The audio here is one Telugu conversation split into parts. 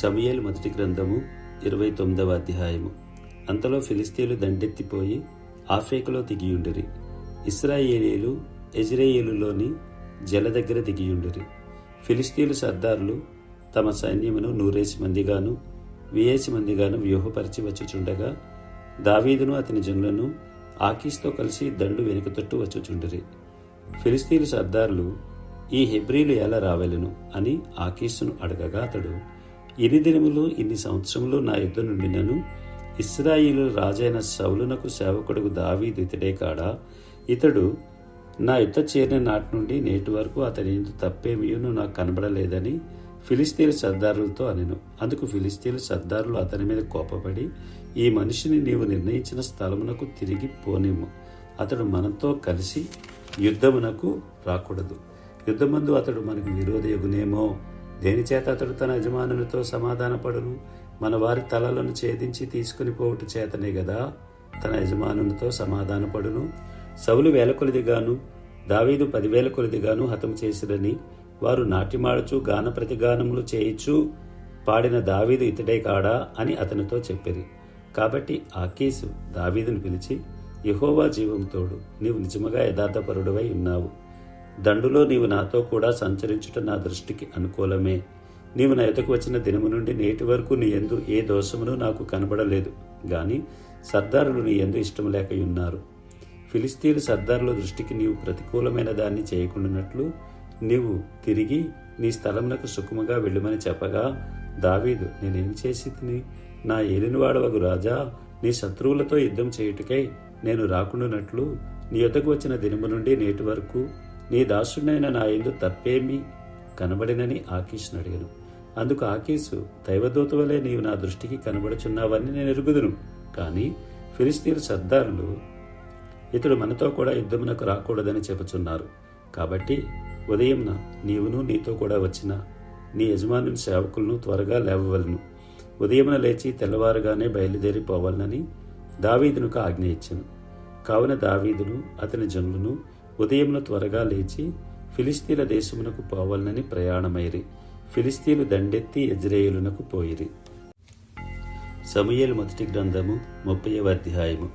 సమయలు మొదటి గ్రంథము ఇరవై తొమ్మిదవ అధ్యాయము. అంతలో ఫిలిస్తీన్లు దండెత్తిపోయి ఆఫ్రికలో దిగియుండిరి. ఇస్రాయేలీలు ఎజ్రేయేలులోని జల దగ్గర దిగియుండిరి. ఫిలిస్తీన్లు సర్దారులు తమ సైన్యమును నూరేసి మందిగాను వేసి మందిగాను వ్యూహపరిచి వచ్చుచుండగా దావీదును అతని జనులను ఆకీస్తో కలిసి దండు వెనుక తట్టు వచ్చుచుండిరి. ఫిలిస్తీన్లు సర్దారులు ఈ హెబ్రీలు ఎలా రావెలను? అని ఆకీసును అడగగా అతడు ఇన్ని దినములు ఇన్ని సంవత్సరములు నా యుద్ధ నుండినను. ఇస్రాయిలు రాజైన సౌలునకు సేవకుడుకు దావీదు ఇతడే కాడా? ఇతడు నా యుద్ధ చేరిన నాటి నుండి నేటి వరకు అతని ఇందు తప్పేమియును నాకు కనబడలేదని ఫిలిస్తీన్ సర్దారులతో అనెను. అందుకు ఫిలిస్తీన్ సర్దారులు అతని మీద కోపపడి ఈ మనిషిని నీవు నిర్ణయించిన స్థలమునకు తిరిగి పోనిమ్ము. అతడు మనతో కలిసి యుద్ధమునకు రాకూడదు. యుద్ధమందు అతడు మనకు విరోధయగునేమో దేనిచేత అతడు తన యజమానునితో సమాధానపడును? మన వారి తలలను ఛేదించి తీసుకుని పోవుట చేతనే గదా తన యజమానునితో సమాధానపడును. సవులు వేల కొలిదిగాను దావీదు పదివేల కొలిదిగాను హతము చేసిరని వారు నాట్యమాడుచు గాన ప్రతిగానములు చేయిచు పాడిన దావీదు ఇతడే కాడా అని అతనితో చెప్పిరి. కాబట్టి ఆకీసు దావీదును పిలిచి యహోవా జీవంతోడు నీవు నిజముగా యథార్థపరుడవై ఉన్నావు. దండులో నీవు నాతో కూడా సంచరించుట నా దృష్టికి అనుకూలమే. నీవు నా ఎదుకు వచ్చిన దినము నుండి నేటి వరకు నీ ఎందు ఏ దోషమును నాకు కనబడలేదు. గాని సర్దారులు నీ ఎందు ఇష్టం లేక ఉన్నారు ఫిలిస్తీన్లు సర్దారుల దృష్టికి నీవు ప్రతికూలమైన దాన్ని చేయకుండానట్లు నీవు తిరిగి నీ స్థలమునకు సుఖముగా వెళ్ళమని చెప్పగా దావీదు నేనేం చేసి తిని నా ఏలినవాడవగు రాజా నీ శత్రువులతో యుద్ధం చేయుటకై నేను రాకుండానట్లు నీ యొద్దకు వచ్చిన దినము నుండి నేటి వరకు నీ దాసుడైన నా ఎందు తప్పేమీ కనబడినని ఆకీష్ను అడిగాను. అందుకు ఆకీసు దైవదూత వలె నీవు నా దృష్టికి కనబడుచున్నావని నేను ఎరుగుదును. కానీ ఫిలిస్తీన్ సర్దారులు ఇతడు మనతో కూడా యుద్ధమునకు రాకూడదని చెబుచున్నారు కాబట్టి ఉదయంన నీవును నీతో కూడా వచ్చిన నీ యజమానుని సేవకులను త్వరగా లేవవలను. ఉదయమున లేచి తెల్లవారుగానే బయలుదేరిపోవాలని దావీదునుకు ఆజ్ఞ ఇచ్చాను. కావున దావీదును అతని జనులను ఉదయమున త్వరగా లేచి ఫిలిస్తీన్ల దేశమునకు పోవాలని ప్రయాణమైరి. ఫిలిస్తీన్లు దండెత్తి ఎజ్రేయులునకు పోయిరి. సమూయేలు మొదటి గ్రంథము ముప్పైవ అధ్యాయము.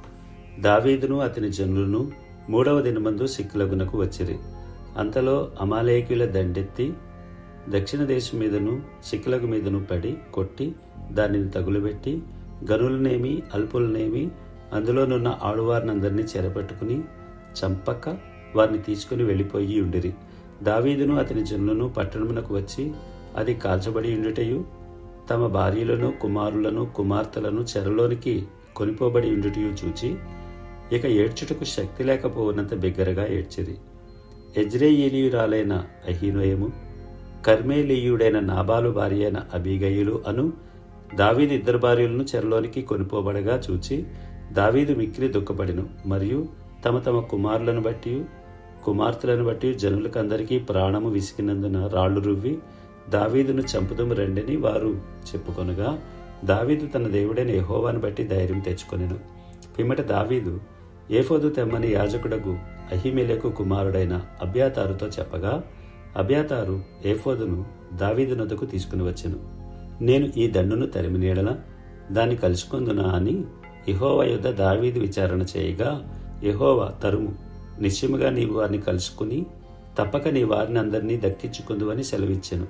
దావీదును అతని జనులను మూడవ దినమందు సిక్కులగునకు వచ్చిరి. అంతలో అమాలేకుల దండెత్తి దక్షిణ దేశం మీదను సిక్కులకు మీదను పడి కొట్టి దానిని తగులుబెట్టి గనులనేమి అల్పులనేమి అందులోనున్న ఆడువారినందరినీ చెరపట్టుకుని చంపక వారిని తీసుకుని వెళ్ళిపోయి ఉండిరి. దావీదును అతని జనులను పట్టణమునకు వచ్చి అది కాల్చబడి ఉండుటయు తమ భార్యలను కుమారులను కుమార్తెలను చెరలోనికి కొనిపోబడి ఉండుటయు చూచి ఇక ఏడ్చుటకు శక్తి లేకపోవునంత బిగ్గరగా ఏడ్చిరి. ఎజ్రేయేలీయురాలైన అహీనోయము కర్మేలీయుడైన నాబాలు భార్య అయిన అబీగయులు అను దావీదు ఇద్దరు భార్యలను చెరలోనికి కొనిపోబడగా చూచి దావీదు మిక్కిలి దుఃఖపడిను. మరియు తమ తమ కుమారులను బట్టి కుమార్తెలను బట్టి జనులకందరికీ ప్రాణము విసికినందున రాళ్ళు రువ్వి దావీదును చంపుదము రండని వారు చెప్పుకొనగా దావీదు తన దేవుడైన యహోవాను బట్టి ధైర్యం తెచ్చుకొనెను. పిమ్మట దావీదు ఏఫోదు తెమ్మని యాజకుడగు అహిమెలకు కుమారుడైన అభ్యాతారుతో చెప్పగా అభ్యాతారు ఏఫోదును దావీదు తీసుకుని వచ్చెను. నేను ఈ దండును తరిమినీడల దాన్ని కలుసుకుందునా అని యహోవ యుద్ధ దావీదు విచారణ చేయగా యహోవ తరుము. నిశ్చయముగా నీవు వారిని కలుసుకుని తప్పక నీ వారిని అందరినీ దక్కించుకుందు అని సెలవిచ్చెను.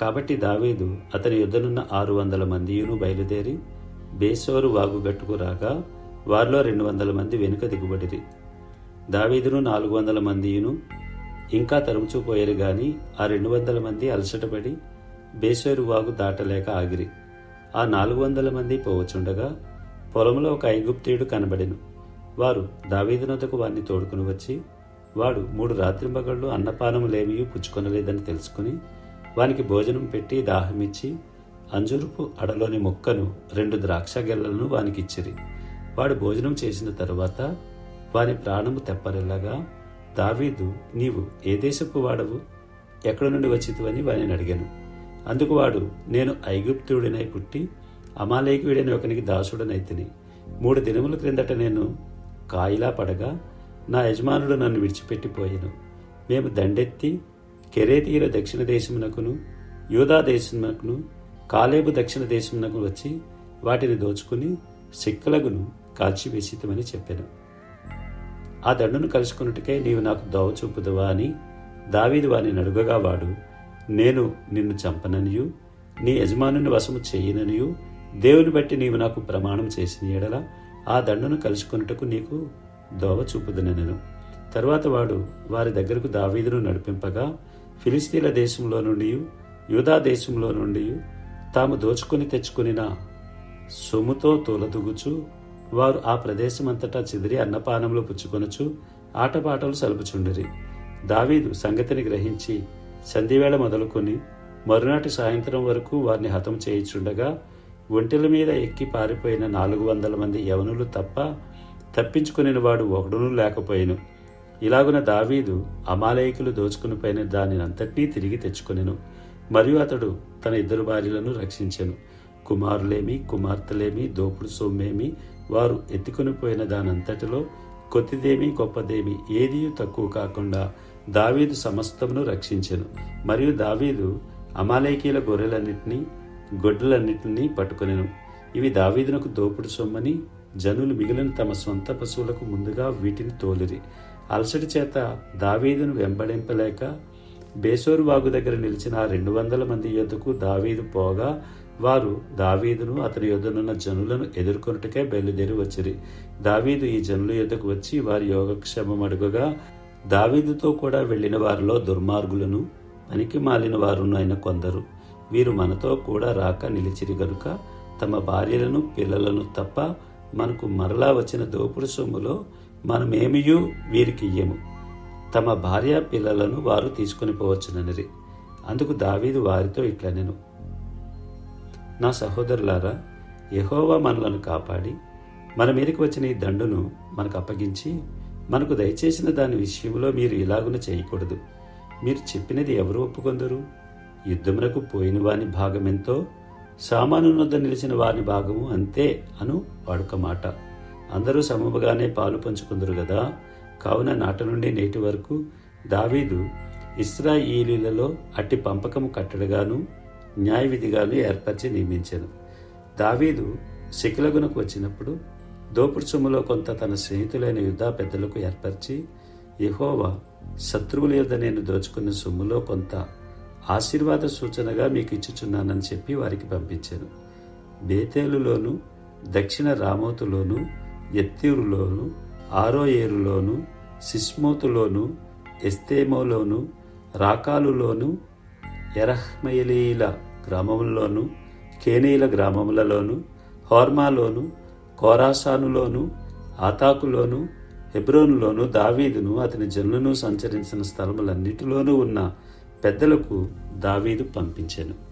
కాబట్టి దావీదు అతని యుద్ధనున్న ఆరు వందల మందియును బయలుదేరి బేసోరు వాగుగట్టుకు రాగా వారిలో రెండు వందల మంది వెనుక దిగుబడిరి. దావీదును నాలుగు వందల మందియును ఇంకా తరుముచుపోయారు గాని ఆ రెండు వందల మంది అలసటపడి బేసోరు వాగు దాటలేక ఆగిరి. ఆ నాలుగు వందల మంది పోవచుండగా పొలంలో ఒక ఐగుప్తీయుడు కనబడెను. వారు దావీదునొద్దకు వారిని తోడుకుని వచ్చి వాడు మూడు రాత్రింబగళ్ళు అన్నపానములేమీ పుచ్చుకొనలేదని తెలుసుకుని వానికి భోజనం పెట్టి దాహమిచ్చి అంజురుపు అడలోని మొక్కను రెండు ద్రాక్ష గెల్లలను వానికిచ్చిరి. వాడు భోజనం చేసిన తరువాత వాని ప్రాణము తెప్పరెల్లగా దావీదు నీవు ఏ దేశపు వాడవు? ఎక్కడి నుండి వచ్చితువని వాని అడిగాను. అందుకు వాడు నేను ఐగుప్తుడినై పుట్టి అమాలేకుడైన ఒకనికి దాసుడనైతిని. మూడు దినముల క్రిందట నేను కాయిలా పడగా నా యజమానుడు నన్ను విడిచిపెట్టిపోయాను. మేము దండెత్తి కెరేతీయుల దక్షిణ దేశమునకును యూదా దేశమునకును కాలేబు దక్షిణ దేశమునకు వచ్చి వాటిని దోచుకుని సిక్కలగును కాల్చివేసితమని చెప్పాను. ఆ దండును కలుసుకున్నట్టుకై నీవు నాకు దోవ చూపుదవా అని దావీదు వాని నడుగగా వాడు నేను నిన్ను చంపననియు నీ యజమానుని వశము చేయననియు దేవుని బట్టి నీవు నాకు ప్రమాణం చేసిన ఎడలా ఆ దండును కలుసుకొనుటకు నీకు దోవ చూపుదనెను తరువాత వాడు వారి దగ్గరకు దావీదును నడిపింపగా ఫిలిస్తీన్ల దేశంలో నుండి యూదా దేశంలో నుండి తాము దోచుకొని తెచ్చుకునిన సొమ్ముతో తోలదుగుచు వారు ఆ ప్రదేశమంతటా చెదిరి అన్నపానములు పుచ్చుకొనుచు ఆటపాటలు సలుపుచుండిరి. దావీదు సంగతిని గ్రహించి సంధివేళ మొదలుకొని మరునాటి సాయంత్రం వరకు వారిని హతం చేయిచుండగా ఒంటెల మీద ఎక్కి పారిపోయిన నాలుగు వందల మంది యవనులు తప్ప తప్పించుకుని వాడు ఒకడునూ లేకపోయాను. ఇలాగున దావీదు అమాలయకులు దోచుకుని పైన దానిని అంతటినీ తిరిగి తెచ్చుకొనెను. మరియు అతడు తన ఇద్దరు భార్యలను రక్షించెను. కుమారులేమి కుమార్తెలేమి దోపుడు సొమ్మేమి వారు ఎత్తుకుని పోయిన దానంతటిలో కొద్దిదేమి గొప్పదేమి ఏదీ తక్కువ కాకుండా దావీదు సమస్తమును రక్షించెను. మరియు దావీదు అమాలేకీల గొర్రెలన్నింటినీ గొడ్డలన్నిటినీ పట్టుకొనెను. ఇవి దావీదునకు దోపుడు సొమ్మని జనులు మిగిలిన తమ సొంత పశువులకు ముందుగా వీటిని తోలిరి. అలసటి చేత దావీదును వెంబడింపలేక బేసోరు వాగు దగ్గర నిలిచిన ఆ రెండు వందల మంది యొద్దకు దావీదు పోగా వారు దావీదును అతని యొద్దనున్న జనులను ఎదుర్కొనుటకే బయలుదేరి వచ్చిరి. దావీదు ఈ జనుల యొద్దకు వచ్చి వారి యోగక్షేమం అడుగగా దావీదుతో కూడా వెళ్ళిన వారిలో దుర్మార్గులను పనికి మాలిన వారును ఆయన కొందరు. వీరు మనతో కూడా రాక నిలిచిరి గనుక తమ భార్యలను పిల్లలను తప్ప మనకు మరలా వచ్చిన దోపుడు సొమ్ములో మనమేమియూ వీరికి ఇయ్యము. తమ భార్య పిల్లలను వారు తీసుకుని పోవచ్చుననిరి. అందుకు దావీదు వారితో ఇట్లా నేను నా సహోదరులారా యహోవా మనలను కాపాడి మన మీదకి వచ్చిన ఈ దండును మనకు అప్పగించి మనకు దయచేసిన దాని విషయంలో మీరు ఇలాగున చేయకూడదు. మీరు చెప్పినది ఎవరు ఒప్పుకొందరు? యుద్ధమునకు పోయిన వాని భాగమెంతో సామాను నిలిచిన వాని భాగము అంతే అను వాడుక మాట. అందరూ సమముగానే పాలు పంచుకుందరు కదా కావున నాట నుండి నేటి వరకు దావీదు ఇస్రాయిలీలలో అట్టి పంపకము కట్టడగాను న్యాయ విధిగాను ఏర్పరిచి నియమించాను. దావీదు శిఖలగునకు వచ్చినప్పుడు దోపుడు సొమ్ములో కొంత తన స్నేహితులైన యుద్ధ పెద్దలకు ఏర్పరిచి యహోవా శత్రువుల యొద్ద నేను దోచుకున్న సొమ్ములో కొంత ఆశీర్వాద సూచనగా మీకు ఇచ్చుచున్నానని చెప్పి వారికి పంపించాను. బేతేలులోను దక్షిణ రామోతులోను ఎత్తూరులోను ఆరోయేరులోను సిస్మోతులోను ఎస్తేమోలోను రాకాలులోను ఎరహ్మయలీల గ్రామముల్లోను కేనీల గ్రామములలోను హోర్మాలోను కోరాసానులోను ఆతాకులోను హెబ్రోనులోను దావీదును అతని జనులను సంచరించిన స్థలములన్నిటిలోనూ ఉన్న పెద్దలకు దావీదు పంపించెను.